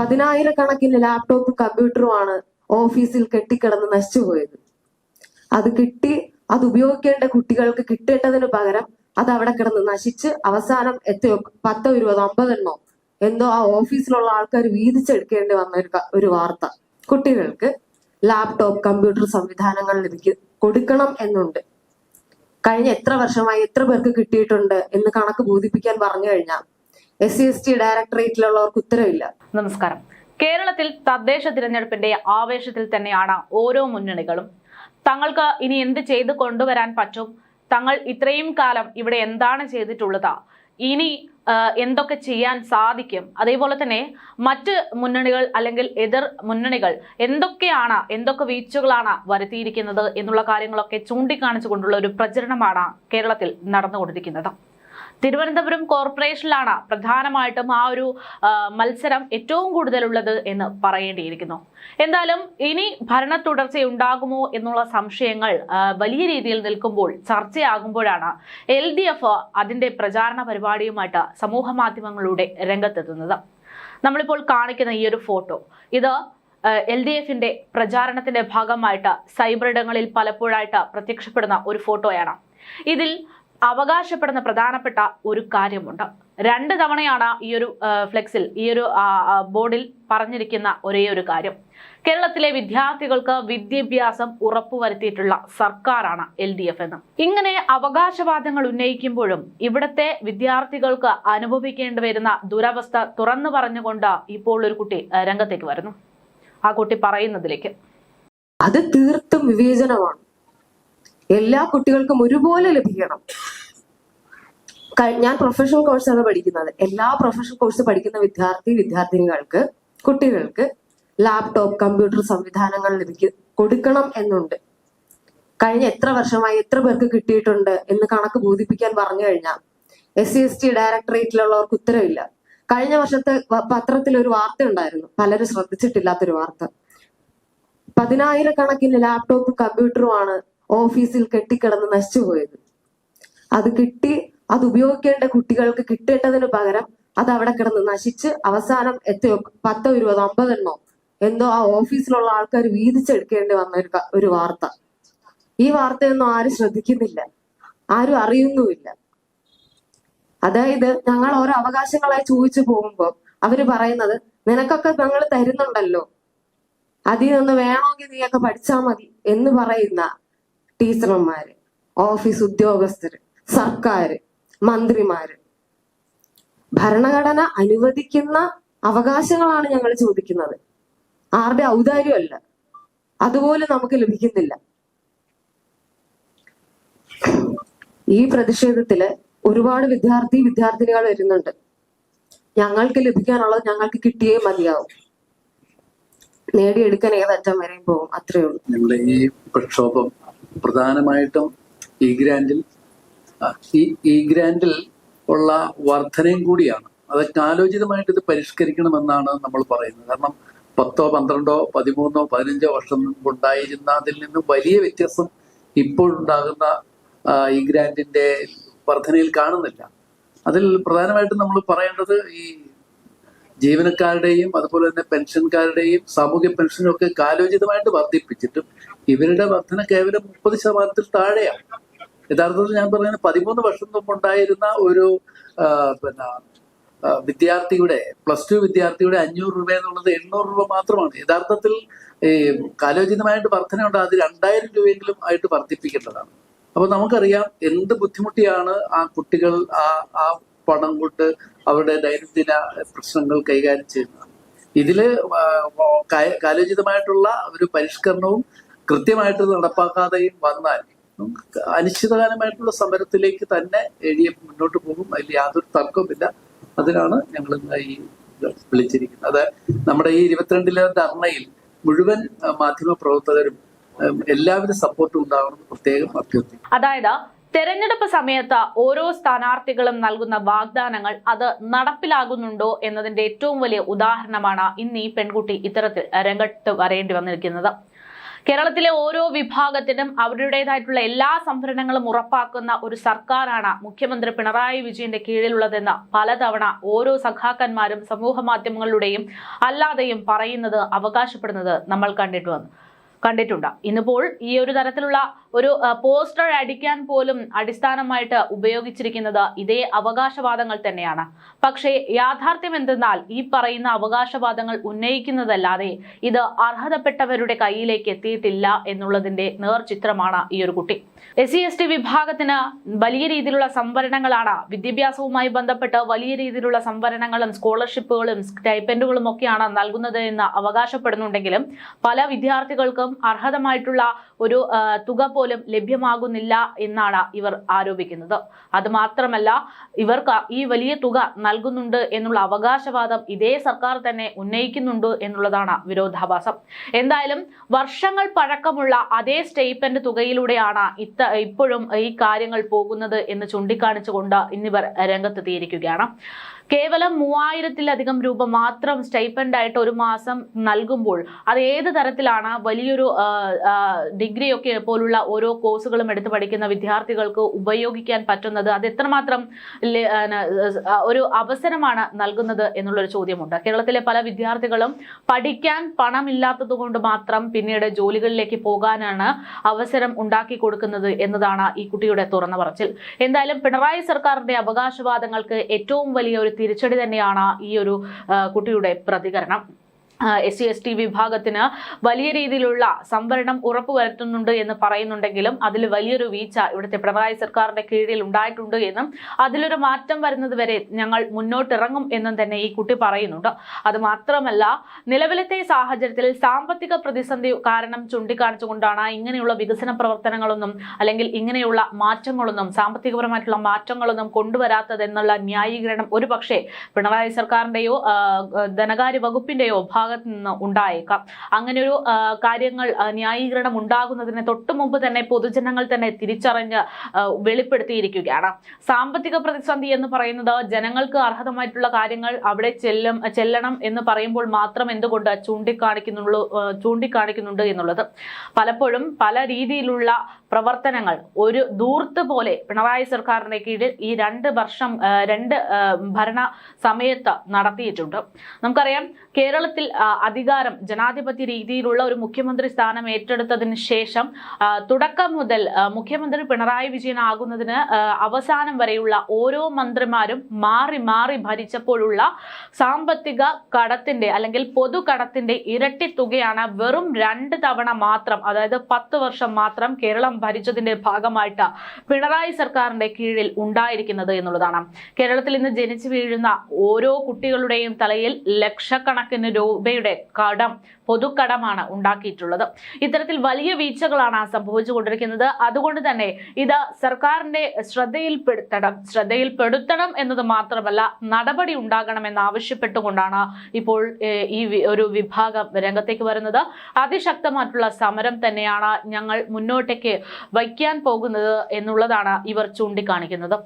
പതിനായിരക്കണക്കിന് ലാപ്ടോപ്പും കമ്പ്യൂട്ടറുമാണ് ഓഫീസിൽ കെട്ടിക്കിടന്ന് നശിച്ചുപോയത് അത് കിട്ടി അത് ഉപയോഗിക്കേണ്ട കുട്ടികൾക്ക് കിട്ടേണ്ടതിന് പകരം അത് അവിടെ കിടന്ന് നശിച്ച് അവസാനം എത്രയോ പത്തോ ഇരുപതോ അമ്പതെണ്ണോ എന്തോ ആ ഓഫീസിലുള്ള ആൾക്കാർ വീതിച്ചെടുക്കേണ്ടി വന്ന ഒരു ഒരു വാർത്ത. കുട്ടികൾക്ക് ലാപ്ടോപ്പ് കമ്പ്യൂട്ടർ സംവിധാനങ്ങൾ ലഭിക്കും കൊടുക്കണം എന്നുണ്ട്. കഴിഞ്ഞ എത്ര വർഷമായി എത്ര പേർക്ക് കിട്ടിയിട്ടുണ്ട് എന്ന് കണക്ക് ബോധിപ്പിക്കാൻ പറഞ്ഞു കഴിഞ്ഞാൽ എസ് സി എസ് ടി ഡയറക്ടറേറ്റിലുള്ളവർക്ക് ഉത്തരവില്ല. നമസ്കാരം. കേരളത്തിൽ തദ്ദേശ തിരഞ്ഞെടുപ്പിന്റെ ആവേശത്തിൽ തന്നെയാണ് ഓരോ മുന്നണികളും. തങ്ങൾക്ക് ഇനി എന്ത് ചെയ്ത് കൊണ്ടുവരാൻ പറ്റും? തങ്ങൾ ഇത്രയും കാലം ഇവിടെ എന്താണ് ചെയ്തിട്ടുള്ളത്? ഇനി എന്തൊക്കെ ചെയ്യാൻ സാധിക്കും? അതേപോലെ തന്നെ മറ്റ് മുന്നണികൾ അല്ലെങ്കിൽ എതിർ മുന്നണികൾ എന്തൊക്കെയാണ് എന്തൊക്കെ വീഴ്ചകളാണ് വരുത്തിയിരിക്കുന്നത് എന്നുള്ള കാര്യങ്ങളൊക്കെ ചൂണ്ടിക്കാണിച്ചുകൊണ്ടുള്ള ഒരു പ്രചരണമാണ് കേരളത്തിൽ നടന്നുകൊണ്ടിരിക്കുന്നത്. തിരുവനന്തപുരം കോർപ്പറേഷനിലാണ് പ്രധാനമായിട്ടും ആ ഒരു മത്സരം ഏറ്റവും കൂടുതലുള്ളത് എന്ന് പറയേണ്ടിയിരിക്കുന്നു. എന്തായാലും ഇനി ഭരണ തുടർച്ച ഉണ്ടാകുമോ എന്നുള്ള സംശയങ്ങൾ വലിയ രീതിയിൽ നിൽക്കുമ്പോൾ ചർച്ചയാകുമ്പോഴാണ് എൽ ഡി എഫ് അതിന്റെ പ്രചാരണ പരിപാടിയുമായിട്ട് സമൂഹ മാധ്യമങ്ങളുടെ രംഗത്തെത്തുന്നത്. നമ്മളിപ്പോൾ കാണിക്കുന്ന ഈ ഒരു ഫോട്ടോ ഇത് എൽ ഡി എഫിന്റെ പ്രചാരണത്തിന്റെ ഭാഗമായിട്ട് സൈബറിടങ്ങളിൽ പലപ്പോഴായിട്ട് പ്രത്യക്ഷപ്പെടുന്ന ഒരു ഫോട്ടോയാണ്. ഇതിൽ അവകാശപ്പെടുന്ന പ്രധാനപ്പെട്ട ഒരു കാര്യമുണ്ട്. രണ്ട് തവണയാണ് ഈ ഒരു ഫ്ലെക്സിൽ ഈ ഒരു ബോർഡിൽ പറഞ്ഞിരിക്കുന്ന ഒരേ ഒരു കാര്യം. കേരളത്തിലെ വിദ്യാർത്ഥികൾക്ക് വിദ്യാഭ്യാസം ഉറപ്പുവരുത്തിയിട്ടുള്ള സർക്കാരാണ് എൽ ഡി എഫ് എന്ന്. ഇങ്ങനെ അവകാശവാദങ്ങൾ ഉന്നയിക്കുമ്പോഴും ഇവിടുത്തെ വിദ്യാർത്ഥികൾക്ക് അനുഭവിക്കേണ്ടി വരുന്ന ദുരവസ്ഥ തുറന്നു പറഞ്ഞുകൊണ്ട് ഇപ്പോൾ ഒരു കുട്ടി രംഗത്തേക്ക് വരുന്നു. ആ കുട്ടി പറയുന്നതിലേക്ക്. അത് തീർത്തും വിവേചനമാണ്. എല്ലാ കുട്ടികൾക്കും ഒരുപോലെ ലഭിക്കണം. ഞാൻ പ്രൊഫഷണൽ കോഴ്സാണ് പഠിക്കുന്നത്. എല്ലാ പ്രൊഫഷണൽ കോഴ്സ് പഠിക്കുന്ന വിദ്യാർത്ഥി വിദ്യാർത്ഥിനികൾക്ക് കുട്ടികൾക്ക് ലാപ്ടോപ്പ് കമ്പ്യൂട്ടർ സംവിധാനങ്ങൾ ലഭിക്കും കൊടുക്കണം എന്നുണ്ട്. കഴിഞ്ഞ എത്ര വർഷമായി എത്ര പേർക്ക് കിട്ടിയിട്ടുണ്ട് എന്ന് കണക്ക് ബോധിപ്പിക്കാൻ പറഞ്ഞു കഴിഞ്ഞാൽ എസ് സി എസ് ടി ഡയറക്ടറേറ്റിലുള്ളവർക്ക് ഉത്തരവില്ല. കഴിഞ്ഞ വർഷത്തെ പത്രത്തിൽ ഒരു വാർത്ത ഉണ്ടായിരുന്നു. പലരും ശ്രദ്ധിച്ചിട്ടില്ലാത്തൊരു വാർത്ത. പതിനായിരക്കണക്കിന് ലാപ്ടോപ്പും കമ്പ്യൂട്ടറുമാണ് ഓഫീസിൽ കെട്ടിക്കിടന്ന് നശിച്ചുപോയത് അത് കിട്ടി അത് ഉപയോഗിക്കേണ്ട കുട്ടികൾക്ക് കിട്ടേണ്ടതിന് പകരം അത് അവിടെ കിടന്ന് നശിച്ച് അവസാനം എത്രയോ പത്തോ ഇരുപതോ അമ്പതെണ്ണോ എന്തോ ആ ഓഫീസിലുള്ള ആൾക്കാർ വീതിച്ചെടുക്കേണ്ടി വന്ന ഒരു ഒരു വാർത്ത. ഈ വാർത്തയൊന്നും ആരും ശ്രദ്ധിക്കുന്നില്ല. ആരും അറിയുന്നുമില്ല. അതായത് ഞങ്ങൾ ഓരോ അവകാശങ്ങളായി ചോദിച്ചു പോകുമ്പോൾ അവർ പറയുന്നത് നിനക്കൊക്കെ ഞങ്ങൾ തരുന്നുണ്ടല്ലോ. അതിൽ നിന്ന് വേണമെങ്കിൽ നീയൊക്കെ പഠിച്ചാൽ മതി എന്ന് പറയുന്ന ടീച്ചർമാര് ഓഫീസ് ഉദ്യോഗസ്ഥര് സർക്കാര് മന്ത്രിമാര്. ഭരണഘടന അനുവദിക്കുന്ന അവകാശങ്ങളാണ് ഞങ്ങൾ ചോദിക്കുന്നത്. ആരുടെ ഔദാര്യമല്ല. അതുപോലെ നമുക്ക് ലഭിക്കുന്നില്ല. ഈ പ്രതിഷേധത്തിൽ ഒരുപാട് വിദ്യാർത്ഥി വിദ്യാർത്ഥിനികൾ വരുന്നുണ്ട്. ഞങ്ങൾക്ക് ലഭിക്കാനുള്ളത് ഞങ്ങൾക്ക് കിട്ടിയേ മതിയാവും. നേടിയെടുക്കാൻ ഏതറ്റം വരെയും പോകും. അത്രയേ ഉള്ളൂ. ഈ പ്രക്ഷോഭം പ്രധാനമായിട്ടും ഈ ഗ്രാൻഡിൽ ഈ ഈ ഗ്രാൻഡിൽ ഉള്ള വർധനയും കൂടിയാണ്. അതൊക്കെ ആലോചിതമായിട്ട് ഇത് പരിഷ്കരിക്കണമെന്നാണ് നമ്മൾ പറയുന്നത്. കാരണം പത്തോ പന്ത്രണ്ടോ പതിമൂന്നോ പതിനഞ്ചോ വർഷം മുമ്പ് ഉണ്ടായിരുന്നതിൽ നിന്ന് വലിയ വ്യത്യാസം ഇപ്പോഴുണ്ടാകുന്ന ഈ ഗ്രാൻഡിന്റെ വർധനയിൽ കാണുന്നില്ല. അതിൽ പ്രധാനമായിട്ടും നമ്മൾ പറയേണ്ടത് ഈ ജീവനക്കാരുടെയും അതുപോലെ തന്നെ പെൻഷൻകാരുടെയും സാമൂഹ്യ പെൻഷനും ഒക്കെ കാലോചിതമായിട്ട് വർദ്ധിപ്പിച്ചിട്ടും ഇവരുടെ വർധന കേവലം മുപ്പത് ശതമാനത്തിൽ താഴെയാണ്. യഥാർത്ഥത്തിൽ ഞാൻ പറയുന്നത് പതിമൂന്ന് വർഷം മുമ്പ് ഉണ്ടായിരുന്ന ഒരു പിന്നെ വിദ്യാർത്ഥിയുടെ പ്ലസ് ടു വിദ്യാർത്ഥിയുടെ അഞ്ഞൂറ് രൂപ എന്നുള്ളത് എണ്ണൂറ് രൂപ മാത്രമാണ്. യഥാർത്ഥത്തിൽ ഈ കാലോചിതമായിട്ട് വർധന ഉണ്ട് അത് രണ്ടായിരം രൂപയെങ്കിലും ആയിട്ട് വർദ്ധിപ്പിക്കേണ്ടതാണ് അപ്പൊ നമുക്കറിയാം എന്ത് ബുദ്ധിമുട്ടിയാണ് ആ കുട്ടികൾ ആ ആ പണം കൊണ്ട് അവരുടെ ദൈനംദിന പ്രശ്നങ്ങൾ കൈകാര്യം ചെയ്യുന്നത്. ഇതിൽ കാലോചിതമായിട്ടുള്ള ഒരു പരിഷ്കരണവും കൃത്യമായിട്ട് നടപ്പാക്കാതെയും വന്നാൽ നമുക്ക് അനിശ്ചിതകാലമായിട്ടുള്ള സമരത്തിലേക്ക് തന്നെ എഴുതിയ മുന്നോട്ട് പോകും. അതിൽ യാതൊരു തർക്കവുമില്ല. അതിനാണ് ഞങ്ങൾ ഈ വിളിച്ചിരിക്കുന്നത്. അത് നമ്മുടെ ഈ ഇരുപത്തിരണ്ടിലെ ധർണയിൽ മുഴുവൻ മാധ്യമ പ്രവർത്തകരും എല്ലാവിധ സപ്പോർട്ടും ഉണ്ടാവണമെന്ന് പ്രത്യേകം അഭ്യർത്ഥിക്കും അതായത് തെരഞ്ഞെടുപ്പ് സമയത്ത് ഓരോ സ്ഥാനാർത്ഥികളും നൽകുന്ന വാഗ്ദാനങ്ങൾ അത് നടപ്പിലാകുന്നുണ്ടോ എന്നതിന്റെ ഏറ്റവും വലിയ ഉദാഹരണമാണ് ഇന്ന് ഈ പെൺകുട്ടി ഇത്തരത്തിൽ രംഗത്ത് വരേണ്ടി വന്നിരിക്കുന്നത്. കേരളത്തിലെ ഓരോ വിഭാഗത്തിനും അവരുടേതായിട്ടുള്ള എല്ലാ സംവരണങ്ങളും ഉറപ്പാക്കുന്ന ഒരു സർക്കാരാണ് മുഖ്യമന്ത്രി പിണറായി വിജയന്റെ കീഴിലുള്ളതെന്ന് പലതവണ ഓരോ സഖാക്കന്മാരും സമൂഹ മാധ്യമങ്ങളിലൂടെയും അല്ലാതെയും പറയുന്നത് അവകാശപ്പെടുന്നത് നമ്മൾ കണ്ടിട്ട് വന്നു. കണ്ടിട്ടുണ്ട്. ഇന്നിപ്പോൾ ഈ ഒരു തരത്തിലുള്ള ഒരു പോസ്റ്റർ അടിക്കാൻ പോലും അടിസ്ഥാനമായിട്ട് ഉപയോഗിച്ചിരിക്കുന്നത് ഇതേ അവകാശവാദങ്ങൾ തന്നെയാണ്. പക്ഷേ യാഥാർത്ഥ്യം എന്തെന്നാൽ ഈ പറയുന്ന അവകാശവാദങ്ങൾ ഉന്നയിക്കുന്നതല്ലാതെ ഇത് അർഹതപ്പെട്ടവരുടെ കയ്യിലേക്ക് എത്തിയിട്ടില്ല എന്നുള്ളതിന്റെ നേർചിത്രമാണ് ഈ ഒരു കുട്ടി. എസ് സി എസ് ടി വിഭാഗത്തിന് വലിയ രീതിയിലുള്ള സംവരണങ്ങളാണ് വിദ്യാഭ്യാസവുമായി ബന്ധപ്പെട്ട് വലിയ രീതിയിലുള്ള സംവരണങ്ങളും സ്കോളർഷിപ്പുകളും സ്റ്റൈപ്പൻഡുകളും ഒക്കെയാണ് നൽകുന്നത് എന്ന് അവകാശപ്പെടുന്നുണ്ടെങ്കിലും പല വിദ്യാർത്ഥികൾക്കും അർഹതമായിട്ടുള്ള ഒരു തുക പോലും ലഭ്യമാകുന്നില്ല എന്നാണ് ഇവർ ആരോപിക്കുന്നത്. അതുമാത്രമല്ല ഇവർക്ക് ഈ വലിയ തുക നൽകുന്നുണ്ട് എന്നുള്ള അവകാശവാദം ഇതേ സർക്കാർ തന്നെ ഉന്നയിക്കുന്നുണ്ട് എന്നുള്ളതാണ് വിരോധാഭാസം. എന്തായാലും വർഷങ്ങൾ പഴക്കമുള്ള അതേ സ്റ്റേറ്റ്മെന്റ് തുകയിലൂടെയാണ് ഇത്ത ഇപ്പോഴും ഈ കാര്യങ്ങൾ പോകുന്നത് എന്ന് ചൂണ്ടിക്കാണിച്ചുകൊണ്ട് ഇന്നിവർ രംഗത്തെത്തിയിരിക്കുകയാണ്. കേവലം മൂവായിരത്തിലധികം രൂപ മാത്രം സ്റ്റൈപ്പൻഡായിട്ട് ഒരു മാസം നൽകുമ്പോൾ അത് ഏത് തരത്തിലാണ് വലിയൊരു ആ, ഡിഗ്രി ഒക്കെ പോലുള്ള ഓരോ കോഴ്സുകളും എടുത്ത് പഠിക്കുന്ന വിദ്യാർത്ഥികൾക്ക് ഉപയോഗിക്കാൻ പറ്റുന്നത് അത് എത്രമാത്രം ഒരു അവസരമാണ് നൽകുന്നത് എന്നുള്ളൊരു ചോദ്യമുണ്ട്. കേരളത്തിലെ പല വിദ്യാർത്ഥികളും പഠിക്കാൻ പണമില്ലാത്തതുകൊണ്ട് മാത്രം പിന്നീട് ജോലികളിലേക്ക് പോകാനാണ് അവസരം ഉണ്ടാക്കി കൊടുക്കുന്നത് എന്നതാണ് ഈ കുട്ടിയുടെ തുറന്ന പറച്ചിൽ. എന്തായാലും പിണറായി സർക്കാരിന്റെ അവകാശവാദങ്ങൾക്ക് ഏറ്റവും വലിയ ഒരു തിരിച്ചടി തന്നെയാണ് ഈ ഒരു കുട്ടിയുടെ പ്രതികരണം. എസ് സി എസ് ടി വിഭാഗത്തിന് വലിയ രീതിയിലുള്ള സംവരണം ഉറപ്പുവരുത്തുന്നുണ്ട് എന്ന് പറയുന്നുണ്ടെങ്കിലും അതിൽ വലിയൊരു വീഴ്ച ഇവിടുത്തെ പിണറായി സർക്കാരിന്റെ കീഴിൽ ഉണ്ടായിട്ടുണ്ട് എന്നും അതിലൊരു മാറ്റം വരുന്നത് വരെ ഞങ്ങൾ മുന്നോട്ടിറങ്ങും എന്നും തന്നെ ഈ കുട്ടി പറയുന്നുണ്ട്. അത് മാത്രമല്ല നിലവിലത്തെ സാഹചര്യത്തിൽ സാമ്പത്തിക പ്രതിസന്ധി കാരണം ചൂണ്ടിക്കാണിച്ചുകൊണ്ടാണ് ഇങ്ങനെയുള്ള വികസന പ്രവർത്തനങ്ങളൊന്നും അല്ലെങ്കിൽ ഇങ്ങനെയുള്ള മാറ്റങ്ങളൊന്നും സാമ്പത്തികപരമായിട്ടുള്ള മാറ്റങ്ങളൊന്നും കൊണ്ടുവരാത്തതെന്നുള്ള ന്യായീകരണം ഒരു പക്ഷേ പിണറായി സർക്കാരിന്റെയോ ധനകാര്യ വകുപ്പിന്റെയോ ഭാഗത്ത് നിന്ന് ഉണ്ടായേക്കാം. അങ്ങനെ ഒരു കാര്യങ്ങൾ ന്യായീകരണം ഉണ്ടാകുന്നതിന് തൊട്ടു മുമ്പ് തന്നെ പൊതുജനങ്ങൾ തന്നെ തിരിച്ചറിഞ്ഞ് വെളിപ്പെടുത്തിയിരിക്കുകയാണ്. സാമ്പത്തിക പ്രതിസന്ധി എന്ന് പറയുന്നത് ജനങ്ങൾക്ക് അർഹതമായിട്ടുള്ള കാര്യങ്ങൾ അവിടെ ചെല്ലും ചെല്ലണം എന്ന് പറയുമ്പോൾ മാത്രം എന്തുകൊണ്ട് ചൂണ്ടിക്കാണിക്കുന്നുള്ളൂ ചൂണ്ടിക്കാണിക്കുന്നുണ്ട് എന്നുള്ളത്. പലപ്പോഴും പല രീതിയിലുള്ള പ്രവർത്തനങ്ങൾ. ഒരു ദൂർത്ത് പോലെ പിണറായി സർക്കാരിന്റെ കീഴിൽ ഈ രണ്ട് വർഷം രണ്ട് ഭരണ സമയത്ത് നടത്തിയിട്ടുണ്ട്. നമുക്കറിയാം കേരളത്തിൽ അധികാരം ജനാധിപത്യ രീതിയിലുള്ള ഒരു മുഖ്യമന്ത്രി സ്ഥാനം ഏറ്റെടുത്തതിന് ശേഷം തുടക്കം മുതൽ മുഖ്യമന്ത്രി പിണറായി വിജയൻ ആകുന്നതിന് അവസാനം വരെയുള്ള ഓരോ മന്ത്രിമാരും മാറി മാറി ഭരിച്ചപ്പോഴുള്ള സാമ്പത്തിക കടത്തിന്റെ അല്ലെങ്കിൽ പൊതു കടത്തിന്റെ ഇരട്ടി തുകയാണ് വെറും രണ്ട് തവണ മാത്രം അതായത് പത്ത് വർഷം മാത്രം കേരളം ഭരിച്ചതിന്റെ ഭാഗമായിട്ട് പിണറായി സർക്കാരിന്റെ കീഴിൽ ഉണ്ടായിരിക്കുന്നത് എന്നുള്ളതാണ്. കേരളത്തിൽ ഇന്ന് ജനിച്ചു വീഴുന്ന ഓരോ കുട്ടികളുടെയും തലയിൽ ലക്ഷക്കണക്കിന് രൂപയുടെ കടം പൊതുക്കടമാണ് ഉണ്ടാക്കിയിട്ടുള്ളത്. ഇത്തരത്തിൽ വലിയ വീഴ്ചകളാണ് സംഭവിച്ചുകൊണ്ടിരിക്കുന്നത്. അതുകൊണ്ട് തന്നെ ഇത് സർക്കാരിന്റെ ശ്രദ്ധയിൽപ്പെടുത്തണം ശ്രദ്ധയിൽപ്പെടുത്തണം എന്നത് മാത്രമല്ല നടപടി ഉണ്ടാകണമെന്ന് ആവശ്യപ്പെട്ടുകൊണ്ടാണ് ഇപ്പോൾ ഈ ഒരു വിഭാഗം രംഗത്തേക്ക് വരുന്നത്. അതിശക്തമായിട്ടുള്ള സമരം തന്നെയാണ് ഞങ്ങൾ മുന്നോട്ടേക്ക് വയ്ക്കാൻ പോകുന്നത് എന്നുള്ളതാണ് ഇവർ ചൂണ്ടിക്കാണിക്കുന്നത്.